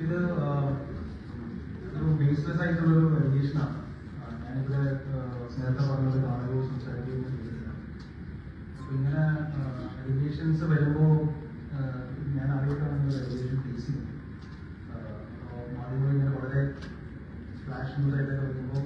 ഇത് ഒരു ആയിട്ടുള്ള ഒരു വെരിയേഷനാണ് ഞാനിവിടെ നേരത്തെ പറഞ്ഞത് കാണുകയോ സംസാരിക്കുകയോ ചെയ്തിട്ടില്ല അപ്പം ഇങ്ങനെ വെരിയേഷൻസ് വരുമ്പോൾ ഞാൻ ആദ്യമായിട്ടാണ് വെരിയേഷൻ ഫേസ് ചെയ്യുന്നത് മാധ്യമങ്ങൾ ഇങ്ങനെ വളരെ ഫ്ലാഷ് ന്യൂസ് ആയിട്ടൊക്കെ വരുമ്പോൾ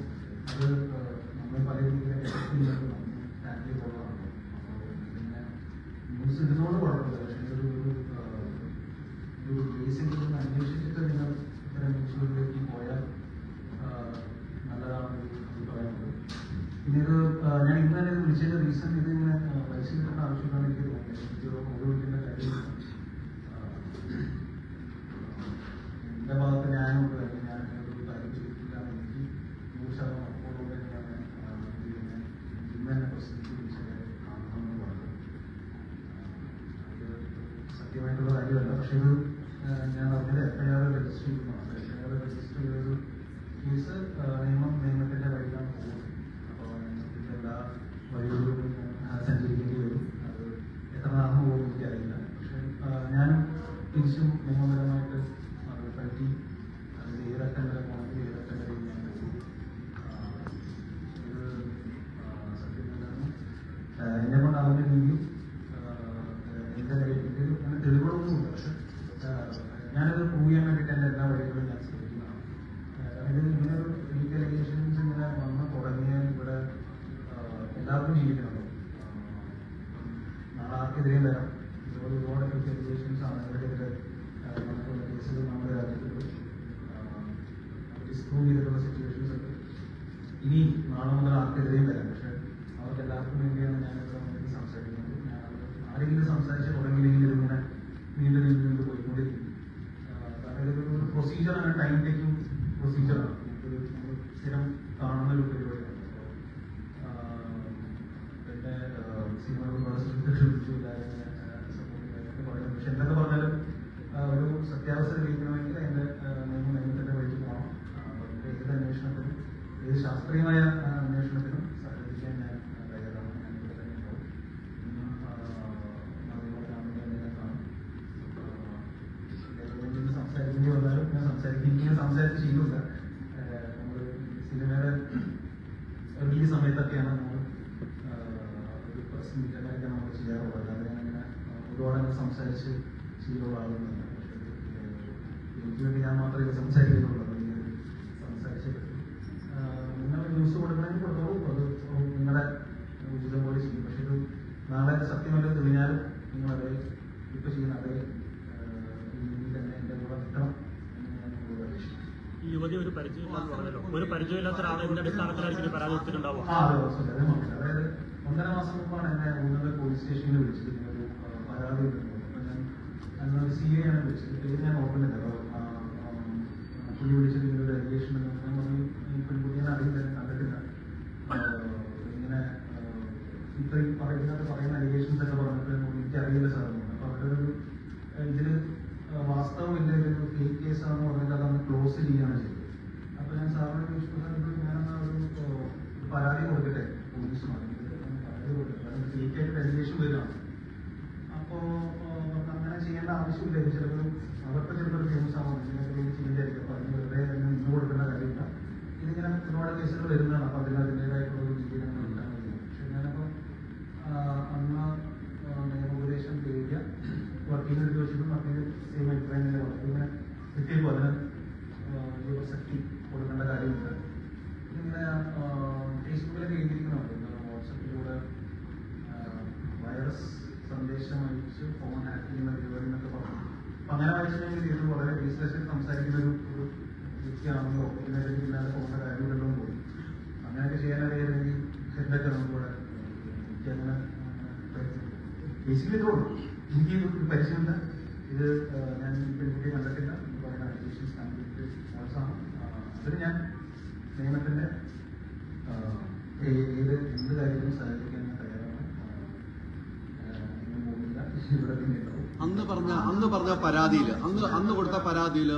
যেরকম எல்லாருக்கும் நீங்கள் കുട്ടിയോടൊക്കെ സംസാരിച്ച് ശീലമാകുന്നുണ്ട് എനിക്ക് വേണ്ടി ഞാൻ മാത്രമേ സംസാരിക്കുന്നുള്ളൂ. സംസാരിച്ച് നിങ്ങൾ ന്യൂസ് കൊടുക്കണമെങ്കിൽ കൊടുത്തോളൂ. അത് നിങ്ങളുടെ ഉചിതം പോലെ ചെയ്യും. പക്ഷെ ഇത് നാളെ സത്യമല്ല തെളിഞ്ഞാലും നിങ്ങൾ അതേ ഇപ്പം ചെയ്യുന്ന അതേ രീതിയിൽ തന്നെ എന്റെ കൂടെ ഒരു പരിചയമില്ലാത്ത അതായത് ഒന്നര മാസം മുമ്പാണ് എന്നെ ഉന്നത പോലീസ് സ്റ്റേഷനിൽ വിളിച്ചിരുന്നത് പരാതി കിട്ടുന്നത് അപ്പോൾ ഞാൻ സി എ ആണ് വിളിച്ചത് പേര് ഞാൻ ഓപ്പൺ ചെയ്തത് കേസുകൾ വരുന്നതാണ്. അപ്പോൾ അതിന് അതിന്റെതായിട്ടുള്ള ഒരു ജീവിതം എടുക്കാൻ കഴിയും പക്ഷേ ഞാനപ്പോൾ അന്ന നിയമോപദേശം തേടിയ വർക്കിങ്ങിനെ ചോദിച്ചപ്പോൾ വർക്കിംഗ് സെയിം അഭിപ്രായം തന്നെ വർക്കിങ്ങിനെ കിട്ടിയപ്പോൾ അതിന് യുവശക്തി കൊടുക്കേണ്ട കാര്യമുണ്ട് ഇങ്ങനെ ഫേസ്ബുക്കിലൊക്കെ എഴുതിയിരിക്കുന്നുണ്ട്. വാട്സപ്പിലൂടെ വൈറസ് സന്ദേശം അയച്ച് ഫോൺ ഹാക്ക് ചെയ്യുന്ന പരിപാടി എന്നൊക്കെ പറഞ്ഞു. അപ്പം അങ്ങനെ വായിച്ചു ഇത് വളരെ ബീസിനസ്സിൽ സംസാരിക്കുന്ന ഒരു വ്യക്തിയാണെന്നോ ഇന്നലെ ഇല്ലാതെ പോകുന്ന കാര്യമുണ്ടല്ലോ ചെയ്യാനറിയാമെങ്കിൽ എന്തൊക്കെ നമുക്കിവിടെ ബേസിക്കലി എനിക്ക് ഇത് ഞാൻ പെൺകുട്ടിയെ കണ്ടിട്ടില്ല. പറയുന്ന അലിഗേഷൻസ് കംപ്ലീറ്റ് അതിന് ഞാൻ നിയമത്തിന്റെ ഏത് എന്ത് കാര്യങ്ങളും സഹകരിക്കാൻ അന്ന് പറഞ്ഞ അന്ന് പറഞ്ഞ പരാതിയിൽ അന്ന് അന്ന് കൊടുത്ത പരാതിയിൽ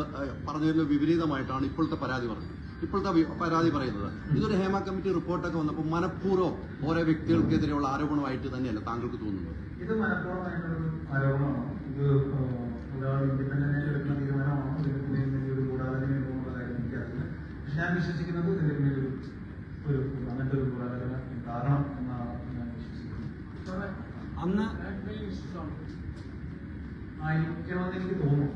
പറഞ്ഞതിന് വിപരീതമായിട്ടാണ് ഇപ്പോഴത്തെ പരാതി പറഞ്ഞത്. ഇപ്പോഴത്തെ പരാതി പറയുന്നത്. ഇതൊരു ഹേമ കമ്മിറ്റി റിപ്പോർട്ടൊക്കെ വന്നപ്പോൾ മനഃപൂർവം ഓരോ വ്യക്തികൾക്കെതിരെയുള്ള ആരോപണമായിട്ട് തന്നെയല്ല താങ്കൾക്ക് തോന്നുന്നത്? ഇത് ആരോപണമാണ്. ഇത് ആ, ഒരാൾ ഇൻഡിപെൻഡന്റ് ആയിട്ട് എടുക്കുന്ന തീരുമാനമാണോ. ഇതിന് ഒരു ഗൂഢാലോചന ഉണ്ടോ എന്നുള്ള കാര്യം എനിക്കറിയില്ല പക്ഷെ ഞാൻ വിശ്വസിക്കുന്നത് ഇതിന് ഒരു ഒരു ഒരു അങ്ങനത്തെ ഒരു ഗൂഢാലോചന കാരണം എന്നാണ് ഞാൻ വിശ്വസിക്കുന്നത്. അന്ന് ആയിരിക്കണമെന്ന് എനിക്ക് തോന്നുന്നു.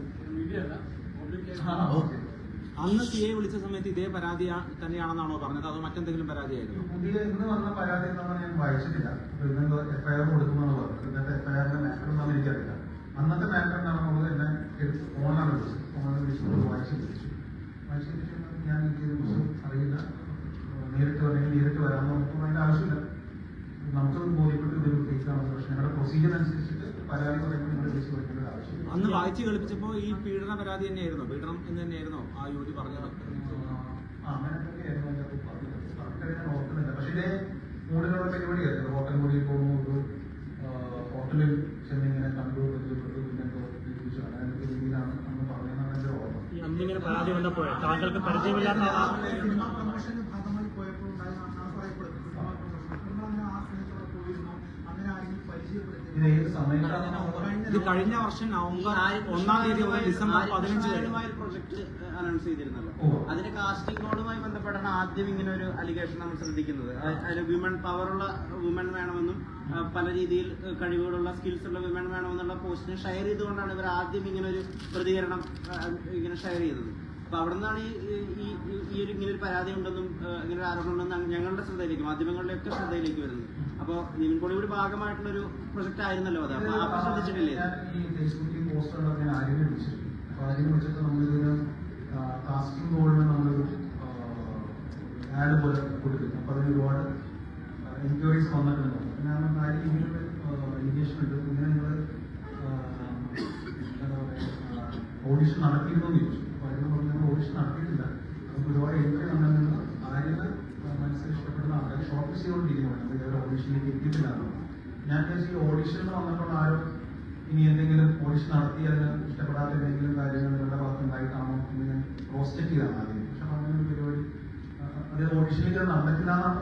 അന്ന് സി എ വിളിച്ച സമയത്ത് ഇതേ പരാതി തന്നെയാണെന്നാണോ പറഞ്ഞത്? അതോ മറ്റെന്തെങ്കിലും പരാതിയായിരുന്നു? പരാതി ഞാൻ വായിച്ചിട്ടില്ല. എഫ്ഐആർ അന്നത്തെ മാറ്റർ എന്താണെന്നുള്ളത് എന്നെ ഫോണിലാണ് വിളിച്ചത്. ഫോണിൽ വിളിച്ചപ്പോൾ വായിച്ച് വായിച്ച് ഞാൻ എനിക്ക് ഇതിനെക്കുറിച്ച് അറിയില്ല. നേരിട്ട് വരണമെങ്കിൽ നേരിട്ട് വരാമെന്ന് പറഞ്ഞപ്പോൾ അതിന്റെ ആവശ്യമില്ല. നമുക്കത് ബോധ്യപ്പെട്ട് ഇതൊരു കേസാണ് പക്ഷേ ഞങ്ങളുടെ പ്രൊസീജിയർ അനുസരിച്ചിട്ട് പരാതി പറയുമ്പോൾ നിങ്ങൾ വിളിച്ച് വായിച്ചു കളിപ്പിച്ചപ്പോ ഈ പീഡന പരാതി തന്നെയായിരുന്നു പീഡനം എന്ന് തന്നെയായിരുന്നു ആ യുവതി പറഞ്ഞത് അങ്ങനെ. പക്ഷേ പരിപാടിയായിരുന്നു. ഹോട്ടൽ പോകുന്നു, ഒരു, ഹോട്ടലിൽ ചെന്നിങ്ങനെ കണ്ടു, പരിചയപ്പെട്ടു, പിന്നെ എന്തോ ജീവിച്ചു. ഒരു രീതിയിലാണ് അന്ന് പറഞ്ഞതെന്നാണ് എന്റെ ഓർമ്മ. അന്നിങ്ങനെ പരാതി വന്നപ്പോഴേ താങ്കൾക്ക് പരിചയമില്ലാത്ത സിനിമ പ്രൊമോഷന്റെ ഭാഗമായി പോയപ്പോൾ ഉണ്ടായതാണ് പറയപ്പെടുന്നത് സിനിമ പ്രൊമോഷൻ നിങ്ങളങ്ങനെ ആ പോയിരുന്നു അങ്ങനെ ആരെങ്കിലും പരിചയപ്പെടുത്തി ഇത് ഏത് സമയത്താണ് ഇത് കഴിഞ്ഞ വർഷം നവംബർ ഒന്നാം തീയതി മുതൽ ഡിസംബർ പതിനഞ്ച് പ്രൊജക്ട് അനൗൺസ് ചെയ്തിരുന്നല്ലോ. അതിന്റെ കാസ്റ്റിംഗ് കോളുമായി ബന്ധപ്പെട്ടാണ് ആദ്യം ഇങ്ങനെ ഒരു അലിഗേഷൻ നമ്മൾ ശ്രദ്ധിക്കുന്നത്. അതിൽ വിമൻ പവറുള്ള വിമൻ വേണമെന്നും പല രീതിയിൽ കഴിവുകളുള്ള സ്കിൽസ് ഉള്ള വിമൻ വേണമെന്നുള്ള പോസ്റ്റിനെ ഷെയർ ചെയ്തുകൊണ്ടാണ് ഇവർ ആദ്യം ഇങ്ങനെ ഒരു പ്രതികരണം ഇങ്ങനെ ഷെയർ ചെയ്തത്. അപ്പൊ അവിടെ നിന്നാണ് ഈ- ഈ ഒരു ഇങ്ങനെ ഒരു പരാതി ഉണ്ടെന്നും ഇങ്ങനെ ഒരു ആരോപണം ഉണ്ടെന്നും ഞങ്ങളുടെ ശ്രദ്ധയിലേക്ക് മാധ്യമങ്ങളുടെയൊക്കെ ശ്രദ്ധയിലേക്ക് വരുന്നത്. അപ്പോൾ നിവിൻ പോളിയുടെ ഭാഗമായിട്ടുള്ള ഒരു പ്രൊജക്ട് ആയിരുന്നല്ലോ അത്. അപ്പൊ അപ്പൊ ശ്രദ്ധിച്ചിട്ടില്ലേ? ഈ ഞാൻ ആര്യനെ ആര്യനെ പറയുക ഓഡിഷൻ നടത്തിയിരുന്നു? ചോദിച്ചു. അപ്പോൾ ആര്യം പറഞ്ഞു ഓഡിഷൻ നടത്തിയിട്ടില്ല. നമുക്ക് ഒരുപാട് എൻക്വയറി നിന്ന് ആര്യന് മനസ്സിൽ ഇഷ്ടപ്പെടുന്ന ആൾക്കാർ ഷോർട്ട് ലിസ്റ്റ് ചെയ്തുകൊണ്ടിരിക്കുന്നു ഇതുവരെ ഓഡിഷനിലേക്ക് എത്തിയിട്ടില്ല എന്നുള്ളത്. ഞാൻ ഈ ഓഡിഷനിൽ വന്നപ്പോൾ ആരും ഇനി എന്തെങ്കിലും ഓഡീഷൻ നടത്തി അതിന് ഇഷ്ടപ്പെടാത്ത എന്തെങ്കിലും കാര്യങ്ങൾ നിങ്ങളുടെ ഭാഗത്ത് ഉണ്ടായിട്ടാണോ എന്ന് ഞാൻ ക്രോസ് ചെക്ക് ചെയ്താണ് ആദ്യം പക്ഷെ അങ്ങനെ പരിപാടി ആ, അത് ഓഡിഷനിലേക്ക് നടന്നിട്ടില്ല എന്നാണ്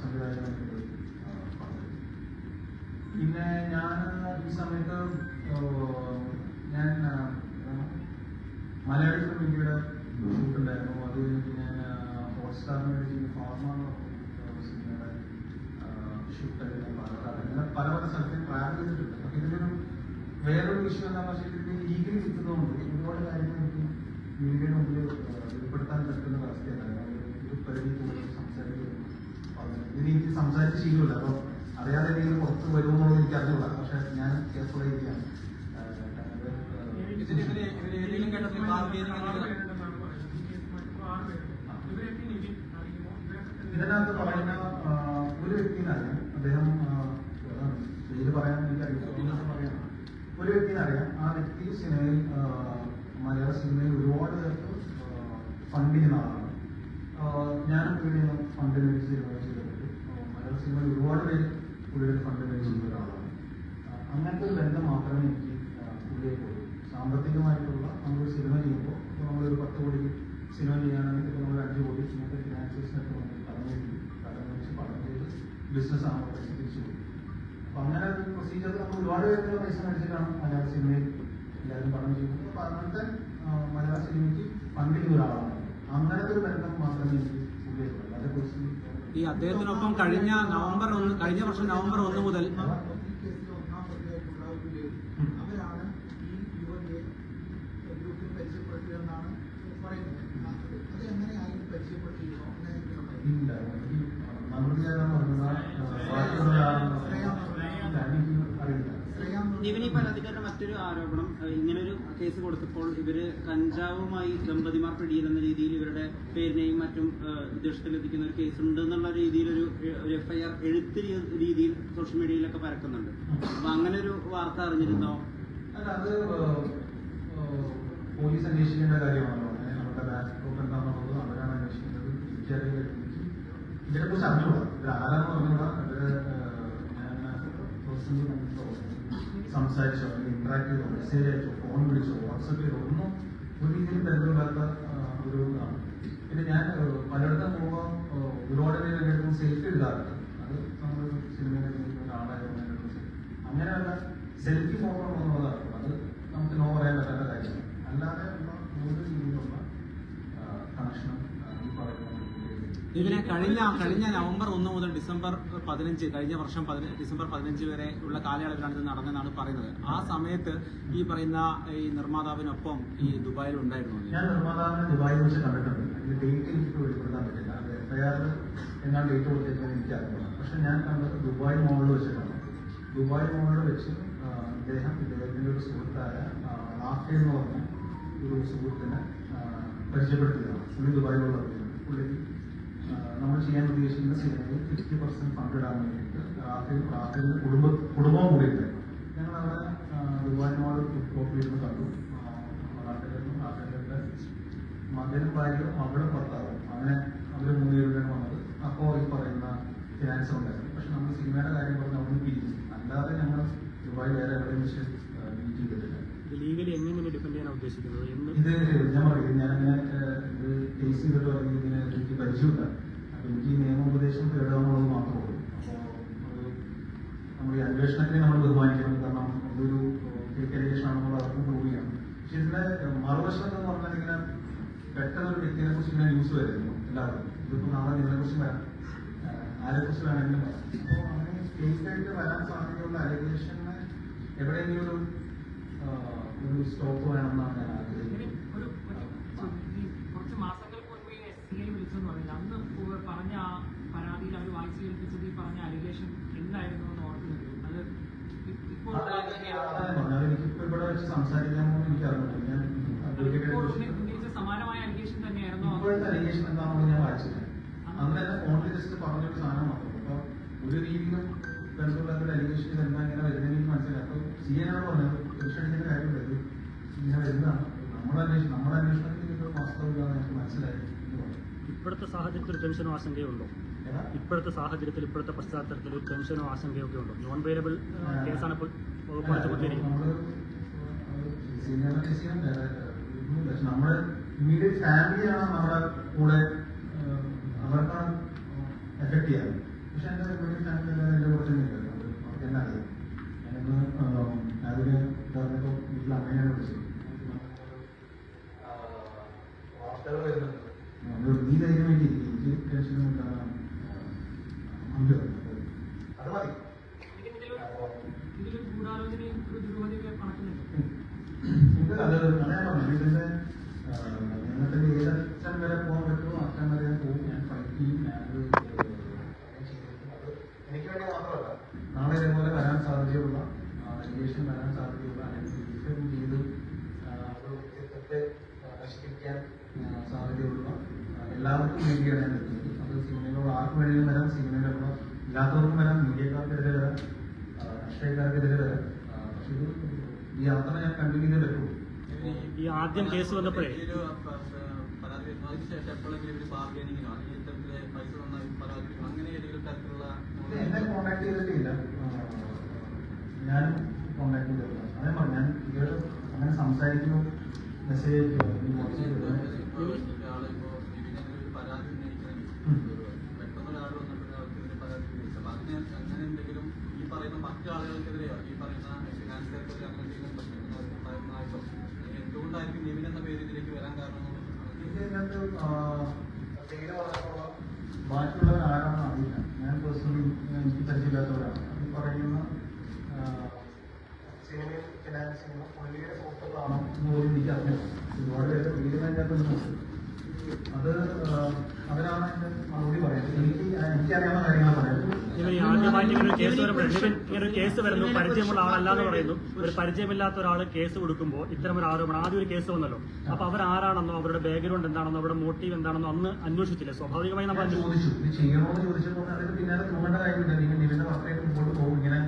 സംവിധായകൻ. പിന്നെ ഞാൻ ഈ സമയത്ത് ഞാൻ മലയാളി ഫിലിം ഇന്ത്യയുടെ ഷൂട്ടുണ്ടായിരുന്നു അത് കഴിഞ്ഞിട്ട് ഞാൻ ഹോട്ട്സ്റ്റാറിന് വേണ്ടി ഫാർമ എന്ന് പറഞ്ഞ സിനിമയുടെ ഷൂട്ട് ആയിരുന്നു പാലക്കാട് അങ്ങനെ പല പല സ്ഥലത്തും ട്രാവൽ ചെയ്തിട്ടുണ്ട്. അപ്പൊ ഇതിനൊരു വേറൊരു ഇഷ്യൂ എന്താണെന്ന് വെച്ചാൽ ഇതിന്റെ ലീഗലി കിട്ടുന്നതുകൊണ്ട് ഒരുപാട് കാര്യങ്ങൾ എനിക്ക് മീഡിയയുടെ മുമ്പിൽ വെളിപ്പെടുത്താൻ പറ്റുന്ന കാരണം ഒരു പരിധി കൂടുതൽ സംസാരിക്കുന്നു. ഇതിന് എനിക്ക് സംസാരിച്ച് ശീലമില്ല. അപ്പോൾ അറിയാതെ എന്തെങ്കിലും പുറത്ത് വരുമെന്നുള്ളത് എനിക്ക് അറിഞ്ഞില്ല പക്ഷെ ഞാൻ കെയർഫുൾ ആയിരിക്കുകയാണ് ആ, കാരണം ഇത്, ആ, ഇതിനകത്ത് പറയുന്ന ആ, ഒരു വ്യക്തിനെ അറിയാം അദ്ദേഹം ആ, അതാണ്, പേര് പറയാൻ എനിക്കറിയില്ല അതുകൊണ്ട് പറയാം ഒരു വ്യക്തിനെ അറിയാം ആ വ്യക്തി സിനിമയിൽ മലയാള സിനിമയിൽ ഒരുപാട് പേർക്ക് ഫണ്ട് ചെയ്യുന്ന ആളാണ്. ഞാനും പുള്ളിയുടെ ഫണ്ട് വേണ്ടി സിനിമ ചെയ്തിട്ടുണ്ട്. മലയാള സിനിമയിൽ ഒരുപാട് പേര് പുള്ളിയുടെ ഫണ്ട് വേണ്ടി ചെയ്യുന്ന ഒരാളാണ് അങ്ങനത്തെ ഒരു ബന്ധം മാത്രമേ എനിക്ക് പുള്ളിയെ ഉള്ളൂ സാമ്പത്തികമായിട്ടുള്ള നമ്മളൊരു സിനിമ ചെയ്യുമ്പോൾ ഇപ്പോൾ നമ്മളൊരു പത്ത് കോടി സിനിമ ചെയ്യുകയാണെങ്കിൽ ഇപ്പോൾ നമ്മൾ അഞ്ച് കോടി ഇങ്ങനത്തെ ഫിനാൻഷ്യൽസിനൊക്കെ നമ്മൾ കടം കടം വെച്ച് പണം ചെയ്ത് ബിസിനസ് ആകുമ്പോൾ തിരിച്ചു കൊടുക്കും. അപ്പോൾ അങ്ങനെ പ്രൊസീജിയർ നമ്മൾ ഒരുപാട് പേരുടെ പൈസ മേടിച്ചിട്ടാണ് മലയാള സിനിമയിൽ എല്ലാവരും പണം ചെയ്യുന്നത് അപ്പോൾ അങ്ങനത്തെ മലയാള സിനിമയ്ക്ക് ഫണ്ട് ഒരാളാണ്. അങ്ങനത്തെ ഒരു ബന്ധം മാത്രമേ എനിക്ക് ഈ അദ്ദേഹത്തിനൊപ്പം കഴിഞ്ഞ നവംബർ ഒന്ന് കഴിഞ്ഞ വർഷം നവംബർ ഒന്ന് മുതൽ ഈ കേസിൽ ഒന്നാം പ്രതിയായിട്ടുള്ള ഒരു ലേഡി അവരാണ് ഈ യുവതിയെ ഗ്രൂപ്പിൽ പരിചയപ്പെടുത്തിയതെന്നാണ് പറയുന്നത് അത് അത് എങ്ങനെ ആരെങ്കിലും പരിചയപ്പെടുത്തിയിരുന്നോ അങ്ങനെയൊക്കെയാണ് ഇല്ല എനിക്ക് മറുപടി ആരാണ് പറഞ്ഞത് ബാക്കിയുള്ള ആളാണ് ഇല്ല എനിക്ക് അറിയില്ല ശ്രേയാന്ന് നിവിൻ ദിലീപിന് ഈ പരാതിക്കാരുടെ മറ്റൊരു ആരോപണം ഇങ്ങനെ ഇങ്ങനൊരു കേസ് കൊടുത്തപ്പോൾ ഇവർ കഞ്ചാവുമായി ദമ്പതിമാർ പിടിയിലെന്ന രീതിയിൽ ഇവരുടെ പേരിനെയും മറ്റും ഏഹ്, ഉദ്ദേശത്തിലെത്തിക്കുന്ന ഒരു കേസ് ഉണ്ട് എന്നുള്ള രീതിയിൽ ഒരു ഒരു എഫ്ഐആർ എഴുത്ത് രീതിയിൽ സോഷ്യൽ മീഡിയയിലൊക്കെ പരക്കുന്നുണ്ട് അപ്പൊ അങ്ങനെ ഒരു വാർത്ത അറിഞ്ഞിരുന്നോ അല്ല അത് പോലീസ് അന്വേഷിക്കേണ്ട കാര്യമാണല്ലോ നമ്മുടെ ബാക്ക്ഡ്രോപ്പ് എന്താണെന്നുള്ളത് അവരാണ് അന്വേഷിക്കുന്നത് എനിക്കറിയില്ല എനിക്ക് ഇതിനെ കുറിച്ച് അറിഞ്ഞൂടാ ഇത് ആരാണെന്ന് ഏഹ്, ഞാൻ പേഴ്സണലി സംസാരിച്ചോ അല്ലെങ്കിൽ ഇന്ററാക്ട് ചെയ്തോ മെസ്സേജ് അയച്ചോ ഫോൺ വിളിച്ചോ വാട്സപ്പ് ചെയ്തോ ഒന്നും ഒരു രീതിയിലും ബന്ധമില്ലാത്ത ഒരു ഇതാണ്. പിന്നെ ഞാൻ പലയിടത്തും പോകുമ്പോൾ ഒരുപാട് പേര് എന്റെ സെൽഫി എടുക്കാറുണ്ട് അത് നമ്മളൊരു സിനിമയിൽ അങ്ങനെയുള്ള സെൽഫി ഫോട്ടോ എന്നുള്ളതാണ് അത് നമുക്ക് നോ പറയാൻ പറ്റാത്ത കാര്യമാണ്. അല്ലാതെ ഉള്ള ഒരു രീതിയിലുള്ള കണക്ഷനും ഈ പറയുന്ന ഇതിനെ കഴിഞ്ഞ കഴിഞ്ഞ നവംബർ ഒന്ന് മുതൽ ഡിസംബർ പതിനഞ്ച് കഴിഞ്ഞ വർഷം ഡിസംബർ പതിനഞ്ച് വരെ ഉള്ള കാലയളവിലാണ് ഇത് നടന്നതെന്നാണ് പറയുന്നത്. ആ സമയത്ത് ഈ പറയുന്ന ഈ നിർമ്മാതാവിനൊപ്പം ഈ ദുബായിൽ ഉണ്ടായിരുന്നു. ഞാൻ നിർമ്മാതാവിനെ ദുബായിൽ വെച്ച് കണ്ടിട്ടുണ്ട്. ഡേറ്റ് എനിക്ക് പറ്റില്ല. ഡേറ്റ് എനിക്ക് പക്ഷെ ഞാൻ കണ്ടത് ദുബായ് മോളിൽ വെച്ചിട്ടാണ്. ദുബായ് മോളിൽ വെച്ച് അദ്ദേഹം ഇദ്ദേഹം ഇദ്ദേഹത്തിന്റെ ഒരു സുഹൃത്തായ റാഫി എന്ന് പറഞ്ഞ ഒരു സുഹൃത്തിനെ പരിചയപ്പെടുത്തുകയാണ് പുള്ളി ദുബായിലുള്ള വ്യക്തിയാണ്. നമ്മൾ ചെയ്യാൻ ഉദ്ദേശിക്കുന്ന സിനിമയിൽ ഫിഫ്റ്റി പെർസെന്റ് ഫണ്ട് ഇടാൻ വേണ്ടിയിട്ട് രാത്രി കുടുംബ കുടുംബവും കൂടിയിട്ട് ഞങ്ങൾ അവിടെ ദുബായിനോട് കോപ്പി ഇരുന്ന് കണ്ടു. മകനും ഭാര്യയും അവിടെ ഭർത്താവും. അങ്ങനെ അവർ മൂന്നുപേരുടെയാണ് വന്നത്. അപ്പോൾ ഈ പറയുന്ന ഫിനാൻസ് ഉണ്ടായിരുന്നു. പക്ഷെ നമ്മൾ സിനിമയുടെ കാര്യം പറഞ്ഞ് അവിടെ പിരിച്ചു അല്ലാതെ ഞങ്ങൾ ദുബായ് വേറെ എവിടെയും മീറ്റ് ചെയ്തിട്ടില്ല. ഇത് ലീഗലി എങ്ങനെ ഡിപ്പെൻഡ് ചെയ്യാൻ ഉദ്ദേശിക്കുന്നത്? എന്ന് ഇത് ഞാൻ പറയും. ഞാനിങ്ങനെ ഏഹ്, ഇത് കേസ് ചെയ്തിട്ട് ഇതിനെ എനിക്ക് പരിചയമില്ല. എനിക്ക് നിയമോപദേശം തേടാമെന്നുള്ളത് മാത്രമേ നമ്മൾ ഈ അന്വേഷണത്തിനെ നമ്മൾ ബഹുമാനിക്കണം. കാരണം അതൊരു ആണെന്നുള്ള അവർക്കും പ്രൂവ് ചെയ്യണം പക്ഷെ ഇതിന്റെ മറുവശം എന്ന് പറഞ്ഞാൽ ഇങ്ങനെ പെട്ടെന്ന് ഒരു വ്യക്തിയെ കുറിച്ച് ഇങ്ങനെ ന്യൂസ് വരുന്നു. എല്ലാവരും. ഇതിപ്പോ നാളെ നിങ്ങളെ കുറിച്ച് വരാം. ആരെ കുറിച്ച് വേണമെങ്കിലും വരാം. അപ്പോൾ അങ്ങനെ ഫേക്ക് ആയിട്ട് വരാൻ സാധ്യതയുള്ള അലിഗേഷന് എവിടെയെങ്കിലും ഒരു ഒരു സ്റ്റോപ്പ് വേണമെന്നാണ് ഞാൻ ആഗ്രഹിക്കുന്നത് ഒരു ഒരു ഈ കുറച്ച് മാസങ്ങൾക്ക് മുൻപ് ഈ എസ് സി ഐ വിളിച്ചെന്ന് പറഞ്ഞില്ല അന്ന് പു- പറഞ്ഞ ആ പരാതിയിൽ അവർ വായിച്ചു കേൾപ്പിച്ചത് ഈ പറഞ്ഞ അലിഗേഷൻ എന്തായിരുന്നു എന്ന് ഓർക്കുന്നുണ്ട് അത് ഇ- ഇപ്പോൾ അതാണ് പറഞ്ഞത്. അത് എനിക്കിപ്പോ ഇവിടെ വെച്ച് സംസാരിക്കാമോ എന്ന് എനിക്ക് അറിഞ്ഞില്ല ഞാൻ ഇപ്പോൾ സമാനമായ അലിഗേഷൻ തന്നെയായിരുന്നു ഇപ്പോഴത്തെ അലിഗേഷൻ എന്താണെന്ന് ഞാൻ വായിച്ചില്ല അന്ന് തന്നെ ഫോണിൽ ജസ്റ്റ് പറഞ്ഞൊരു സാധനം മാത്രം അപ്പൊ ഒരു രീതിയിലും ഒരു അലിഗേഷൻ ഇത് എന്താ ഇങ്ങനെ വരുന്നതെന്ന് എനിക്ക് മനസ്സിലായി. അപ്പൊ സി എന്നോട് പറഞ്ഞത് തീർച്ചയായിട്ടും കാര്യം വരും ഇങ്ങനെ വരുന്നതാണ്. നമ്മുടെ അന്വേഷണം നമ്മുടെ അന്വേഷണത്തിൽ വാസ്തവമില്ലാന്ന് എനിക്ക് മനസ്സിലായി എന്ന് ഇപ്പോഴത്തെ സാഹചര്യത്തിൽ ടെൻഷനോ ആശങ്കയോ ഉണ്ടോ? ഇപ്പോഴത്തെ സാഹചര്യത്തിൽ ഇപ്പോഴത്തെ പശ്ചാത്തലത്തിൽ ഒരു ടെൻഷനോ ആശങ്കയോ ഒക്കെ ഉണ്ടോ നോൺ വെയിലബിൾ കേസാണ് ഇപ്പോൾ വകുപ്പ് ചുമത്തിയിരിക്കുന്നത് നമ്മൾ ഇമ്മീഡിയറ്റ് ഫാമിലിയാണ് നമ്മുടെ കൂടെ അവർക്കാണ് എഫക്ട് ചെയ്യാറ്. പക്ഷെ എന്റെ ഇമ്മീഡിയറ്റ് ഫാമിലി അല്ലാതെ ഇല്ല. അത് അവർക്ക് തന്നെ അറിയാം. ഞാനിന്ന് രാവിലെ പറഞ്ഞപ്പോൾ വീട്ടിൽ വരുന്നുണ്ട്. അത് നീ ധൈര്യം വേണ്ടി എനിക്ക് ടെൻഷനും ഉണ്ടാകാം ഉണ്ട് അത് മതി ഇതിലൊരു ഗൂഢാലോചനയും ഒരു ദുരൂഹതയൊക്കെ കണക്കുന്നുണ്ട് ഇത് അത് ഞാൻ പറഞ്ഞു ഇതിന്റെ നിങ്ങളുടെ ഏത് അച്ഛൻ വരെ പോകാൻ പറ്റുമോ? വരെ പോകും ഞാൻ ഫൈറ്റ് ചെയ്യും ഞാൻ എനിക്ക് വേണ്ടി മാത്രമല്ല നാളെ ഇതേപോലെ വരാൻ സാധ്യതയുള്ള റേഡിയേഷൻ വരാൻ സാധ്യതയുള്ള അല്ലെങ്കിൽ ചെയ്ത് വ്യക്തിത്വത്തെ ആ, നശിപ്പിക്കാൻ സാധ്യതയുള്ള എല്ലാവർക്കും വേണ്ടിയാണ് ഞാൻ നിൽക്കുന്നത്. അത് സിനിമയിലുള്ള ആർക്ക് വേണമെങ്കിലും വരാം. സിനിമയിലുള്ള ഇല്ലാത്തവർക്കും വരാം. മീഡിയക്കാർക്കെതിരെ വരാം. രാഷ്ട്രീയക്കാർക്കെതിരെ വരാം. പക്ഷെ ഇത് ഈ യാത്ര ഞാൻ കണ്ടിന്യൂ ചെയ്തേ പറ്റുള്ളൂ ഈ ആദ്യം കേസ് വന്നപ്പോഴേ എന്നെ കോണ്ടാക്ട് ചെയ്തിട്ടില്ല. ഞാൻ കോണ്ടാക്ട് ചെയ്തിട്ടില്ല. അതേ പറഞ്ഞു. അങ്ങനെ സംസാരിക്കുന്നു മെസ്സേജ് ഈ പറയുന്ന മറ്റു ആളുകൾക്കെതിരെയോ ഈ പറയുന്ന ഫിനാൻസ് അങ്ങനെ എന്തെങ്കിലും പ്രശ്നങ്ങൾ എന്തുകൊണ്ടായിരിക്കും നിവിൻ എന്ന പേര് ഇതിലേക്ക് വരാൻ കാരണം ബാക്കിയുള്ളവർ ആരാണെന്ന് അറിയില്ല. ഞാൻ പേഴ്സണലി എനിക്ക് പരിചയമില്ലാത്തവരാണ്. അത് പറയുന്ന സിനിമയിൽ ഫിനാൻസിങ് പുള്ളിയുടെ സുഹൃത്തുക്കളാണോ എന്ന് പോലും എനിക്ക് ഒരുപാട് പേര് അത് അവരാണ് എന്റെ മറുപടി പറയുന്നത്. എനിക്ക് എനിക്കറിയാവുന്ന കാര്യങ്ങൾ പറയുന്നത്. ഇങ്ങനെ ഒരു കേസ് വരുമ്പോൾ നിവിൻ ഇങ്ങനെ ഒരു കേസ് വരുന്നു പരിചയമുള്ള ആളല്ല എന്ന് പറയുന്നു. ഒരു പരിചയമില്ലാത്ത ഒരാൾ കേസ് കൊടുക്കുമ്പോൾ ഇത്തരം ഒരു ആരോപണം ആദ്യം ഒരു കേസ് വന്നല്ലോ. അപ്പൊ അവർ ആരാണെന്നോ അവരുടെ ബാക്ക്ഗ്രൗണ്ട് എന്താണെന്നോ അവരുടെ മോട്ടീവ് എന്താണെന്നോ അന്ന് അന്വേഷിച്ചില്ല? സ്വാഭാവികമായി നമ്മൾ ചോദിച്ചു. ചോദിച്ചപ്പോൾ പിന്നാലെ പോകേണ്ട കാര്യമില്ല. നിങ്ങൾ നിവിന്റെ വാർത്തയായിട്ട് മുമ്പോട്ട് പോകും. ഇങ്ങനെ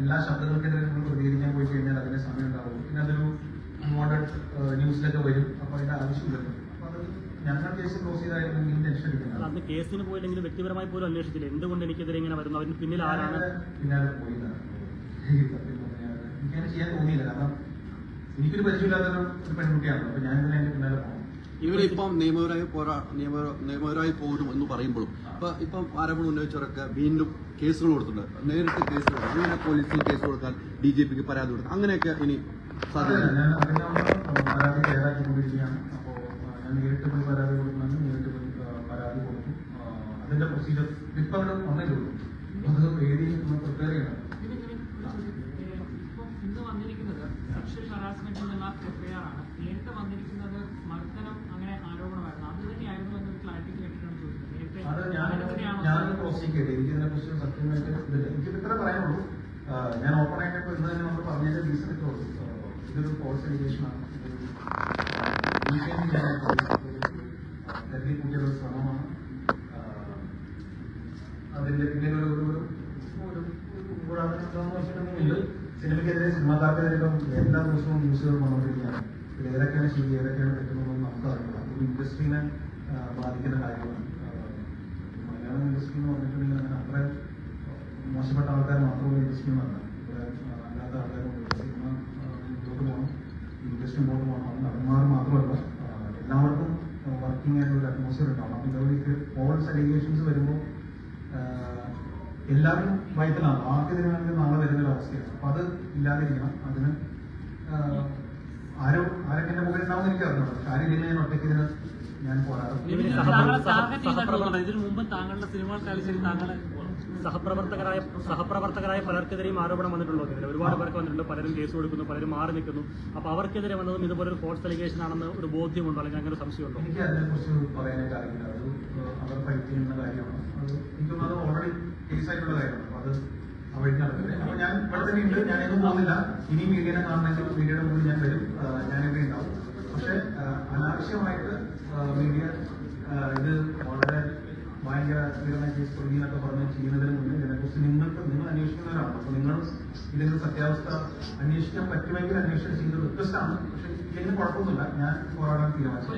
എല്ലാ ശബ്ദങ്ങൾക്കെതിരെ നമ്മൾ പ്രതികരിക്കാൻ പോയി കഴിഞ്ഞാൽ അതിന് സമയം ഉണ്ടാവും. പിന്നെ അതൊരു മോഡേൺ ന്യൂസിലൊക്കെ വരും. അപ്പൊ അതിന്റെ ആവശ്യമില്ലല്ലോ. ഞങ്ങൾ കേസ് ക്ലോസ് ടെൻഷൻ എടുക്കുന്നത് അന്ന് കേസിന് പോയില്ലെങ്കിൽ വ്യക്തിപരമായി പോലും അന്വേഷിച്ചില്ല. എന്തുകൊണ്ട് എനിക്കെതിരെ ഇങ്ങനെ വരുന്നു? അതിന് പിന്നിൽ ആരാണ്? പിന്നാലെ പോയില്ല. സത്യം പറഞ്ഞാൽ എനിക്കങ്ങനെ ചെയ്യാൻ തോന്നിയില്ല. കാരണം എനിക്കൊരു പരിചയമില്ലാത്ത ഒരു പെൺകുട്ടിയാണ് അപ്പൊ ഞാൻ ഇതിനെ അതിന്റെ പിന്നാലെ പോകും ഇവരിപ്പം നിയമപരമായി പോരാ നിയമ നിയമപരമായി പോരും എന്ന് പറയുമ്പോഴും ഇപ്പൊ ഇപ്പം ആരോപണം ഉന്നയിച്ചവരൊക്കെ വീണ്ടും കേസുകൾ കൊടുത്തിട്ടുണ്ട്. നേരിട്ട് കേസ് കൊടുക്കും അങ്ങനെ പോലീസിൽ കേസ് കൊടുക്കാൻ ഡി ജി പിക്ക് പരാതി കൊടുക്കാം. അങ്ങനെയൊക്കെ ഇനി സാധ്യത ഞാൻ നേരിട്ട് പോയി പരാതി കൊടുക്കണമെങ്കിൽ നേരിട്ട് പോയി പരാതി കൊടുക്കും അതിന്റെ പ്രൊസീജിയർ ഇപ്പം അവിടെ വന്നിട്ടുള്ളൂ അത് എഴുതി പ്രിപ്പയർ ചെയ്യണം. അത് ഞാൻ എനിക്ക് ഇതിനെക്കുറിച്ച് സത്യമായിട്ട് എനിക്ക് ഇത്ര പറയാനുള്ളൂ. ഞാൻ ഓപ്പൺ ആയിട്ട് ഇപ്പോൾ ഇന്ന് തന്നെ നമ്മൾ പറഞ്ഞതിന്റെ റീസൺ ഇത്രേ ഇതൊരു എലിഗേഷൻ ആണ്. കൂട്ടിയ ഒരു ശ്രമമാണ് അതിന്റെ പിന്നിൽ ഒരു ഒരു ഒരു- ഒരു ഒരു വെച്ചിട്ടുണ്ടെങ്കിൽ സിനിമയ്ക്കെതിരെ സിനിമാക്കാർക്കെതിരെ എല്ലാ ദിവസവും ന്യൂസുകൾ വന്നുകൊണ്ടിരിക്കുകയാണ് ഏതൊക്കെയാണ് ശരി ഏതൊക്കെയാണ് തെറ്റുന്നതെന്ന് നമുക്ക് അറിയില്ല അതൊരു ഇൻഡസ്ട്രീനെ ബാധിക്കുന്ന കാര്യമാണ് മലയാളം ഇൻഡസ്ട്രി എന്ന് പറഞ്ഞിട്ടുണ്ടെങ്കിൽ അങ്ങനെ അത്ര മോശപ്പെട്ട ആൾക്കാർ മാത്രമുള്ള ഇൻഡസ്ട്രി എന്നല്ല ഇവിടെ അല്ലാത്ത ആൾക്കാരുണ്ട് ഇൻഡസ്ട്രി ബോർഡ് നടന്മാർ മാത്രമല്ല എല്ലാവർക്കും വർക്കിംഗ് ആയിട്ടുള്ള ഒരു അറ്റ്മോസ്ഫിയർ ഉണ്ടാവണം. അപ്പം ഇതേപോലെ ഫോൾസ് അലിഗേഷൻസ് വരുമ്പോൾ എല്ലാവരും വയറ്റിലാണ് ആർക്കെതിരാണെങ്കിലും നാളെ വരുന്ന ഒരു അവസ്ഥയാണ്. അപ്പം അത് ഇല്ലാതിരിക്കണം. അതിന് ആരോ ആരൊക്കെ എന്റെ മുകളിൽ ഉണ്ടാവും എനിക്ക് അറിഞ്ഞു കാര്യം ഇല്ല ഞാൻ ഒറ്റയ്ക്ക് ഇതിന് ഞാൻ പോരാറ് ഇതിന് മുമ്പ് താങ്കളുടെ സിനിമകൾ താങ്കളെ സഹപ്രവർത്തകരായ സഹപ്രവർത്തകരായ പലർക്കെതിരെയും ആരോപണം വന്നിട്ടുണ്ടോ? ഇതിൽ ഒരുപാട് പേർക്ക് വന്നിട്ടുണ്ട്. പലരും കേസ് കൊടുക്കുന്നു പലരും മാറി നിൽക്കുന്നു. അപ്പൊ അവർക്കെതിരെ വന്നതും ഇതുപോലെ ഒരു ഫോഴ്സ് അലിഗേഷൻ ആണെന്ന് ഒരു ബോധ്യമുണ്ടോ? അല്ലെങ്കിൽ അങ്ങനെ സംശയമുണ്ടോ എനിക്ക് അതിനെക്കുറിച്ച് പറയാനായിട്ട് അറിയില്ല അത് അവർ കാര്യമാണ്. ഓൾറെഡി അത് അപ്പോൾ ഞാൻ ഇവിടെ മീഡിയയുടെ ഞാൻ വരും. പക്ഷേ മീഡിയ ഇത് ഭയങ്കര പീഡന കേസ് പ്രതി എന്നൊക്കെ പറഞ്ഞ് ചെയ്യുന്നതിന് മുന്നേ ഇതിനെക്കുറിച്ച് നിങ്ങൾക്ക് നിങ്ങൾ അന്വേഷിക്കുന്നവരാണ്. അപ്പൊ നിങ്ങൾ ഇതിന്റെ സത്യാവസ്ഥ അന്വേഷിക്കാൻ പറ്റുമെങ്കിൽ അന്വേഷണം ചെയ്യുന്ന റിക്വസ്റ്റ് ആണ്. പക്ഷെ ഇതിന് കുഴപ്പമൊന്നുമില്ല. ഞാൻ പോരാടാൻ തീരുമാനിച്ചു.